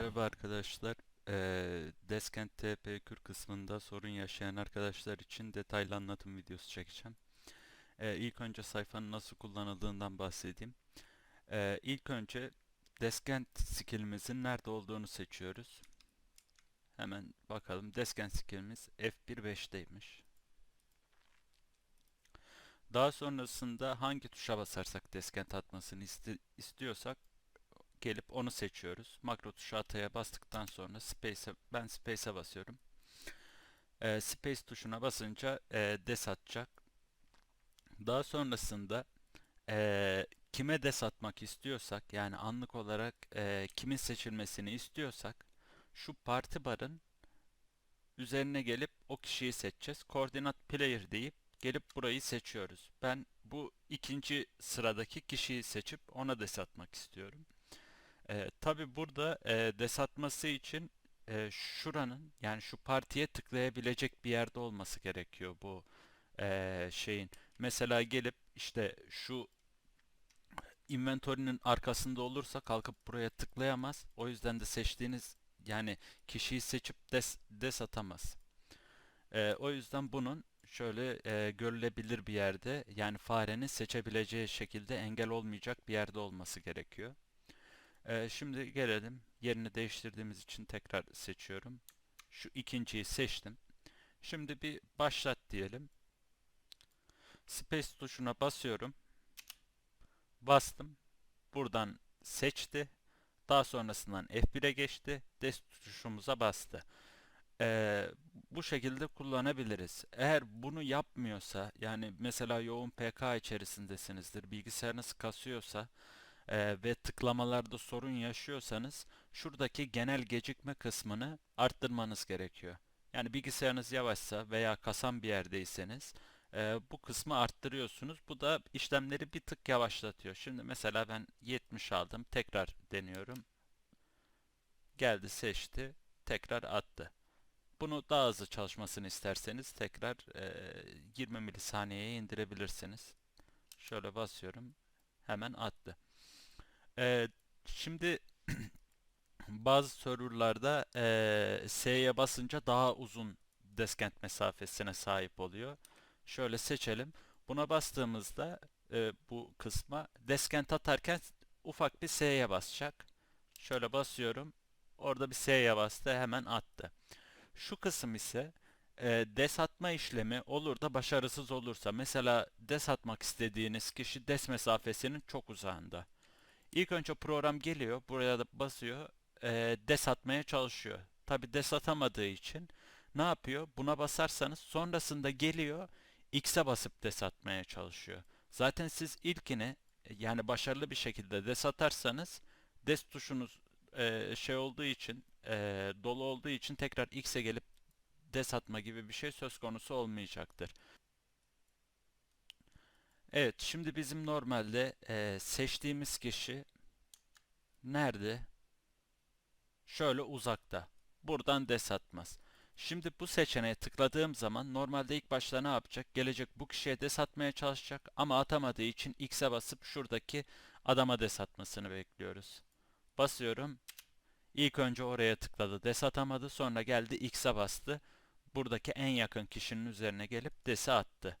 Merhaba arkadaşlar. Ee, Deskent TP Kür kısmında sorun yaşayan arkadaşlar için detaylı anlatım videosu çekeceğim. Ee, ilk önce sayfanın nasıl kullanıldığından bahsedeyim. Ee, ilk önce Deskent skillimizin nerede olduğunu seçiyoruz. Hemen bakalım. Deskent skillimiz F1.5'teymiş. Daha sonrasında hangi tuşa basarsak deskent atmasını iste- istiyorsak gelip onu seçiyoruz. Makro tuşu ataya bastıktan sonra space'e ben space'e basıyorum. Ee, space tuşuna basınca e, des atacak. Daha sonrasında e, kime des atmak istiyorsak yani anlık olarak e, kimin seçilmesini istiyorsak şu parti barın üzerine gelip o kişiyi seçeceğiz. Koordinat player deyip gelip burayı seçiyoruz. Ben bu ikinci sıradaki kişiyi seçip ona des atmak istiyorum. E, tabii burada e, des atması için e, şuranın yani şu partiye tıklayabilecek bir yerde olması gerekiyor bu e, şeyin. Mesela gelip işte şu inventory'nin arkasında olursa kalkıp buraya tıklayamaz. O yüzden de seçtiğiniz yani kişiyi seçip des, des atamaz. E, o yüzden bunun şöyle e, görülebilir bir yerde yani farenin seçebileceği şekilde engel olmayacak bir yerde olması gerekiyor. Ee, şimdi gelelim. Yerini değiştirdiğimiz için tekrar seçiyorum. Şu ikinciyi seçtim. Şimdi bir başlat diyelim. Space tuşuna basıyorum. Bastım. Buradan seçti. Daha sonrasından F1'e geçti. Des tuşumuza bastı. Ee, bu şekilde kullanabiliriz. Eğer bunu yapmıyorsa yani mesela yoğun PK içerisindesinizdir. Bilgisayarınız kasıyorsa e, ve tıklamalarda sorun yaşıyorsanız şuradaki genel gecikme kısmını arttırmanız gerekiyor. Yani bilgisayarınız yavaşsa veya kasan bir yerdeyseniz e, bu kısmı arttırıyorsunuz. Bu da işlemleri bir tık yavaşlatıyor. Şimdi mesela ben 70 aldım. Tekrar deniyorum. Geldi seçti. Tekrar attı. Bunu daha hızlı çalışmasını isterseniz tekrar e, 20 milisaniyeye indirebilirsiniz. Şöyle basıyorum. Hemen attı. Şimdi bazı serverlarda eee S'ye basınca daha uzun deskent mesafesine sahip oluyor. Şöyle seçelim. Buna bastığımızda e, bu kısma deskent atarken ufak bir S'ye basacak. Şöyle basıyorum. Orada bir S'ye bastı hemen attı. Şu kısım ise e, des atma işlemi olur da başarısız olursa mesela des atmak istediğiniz kişi des mesafesinin çok uzağında. İlk önce program geliyor, buraya da basıyor, e, des atmaya çalışıyor. Tabi des atamadığı için ne yapıyor? Buna basarsanız sonrasında geliyor, X'e basıp des atmaya çalışıyor. Zaten siz ilkini yani başarılı bir şekilde des atarsanız des tuşunuz e, şey olduğu için e, dolu olduğu için tekrar X'e gelip des atma gibi bir şey söz konusu olmayacaktır. Evet, şimdi bizim normalde e, seçtiğimiz kişi nerede? Şöyle uzakta. Buradan des atmaz. Şimdi bu seçeneğe tıkladığım zaman normalde ilk başta ne yapacak? Gelecek bu kişiye des atmaya çalışacak ama atamadığı için X'e basıp şuradaki adama des atmasını bekliyoruz. Basıyorum. İlk önce oraya tıkladı. Des atamadı. Sonra geldi X'e bastı. Buradaki en yakın kişinin üzerine gelip desi attı.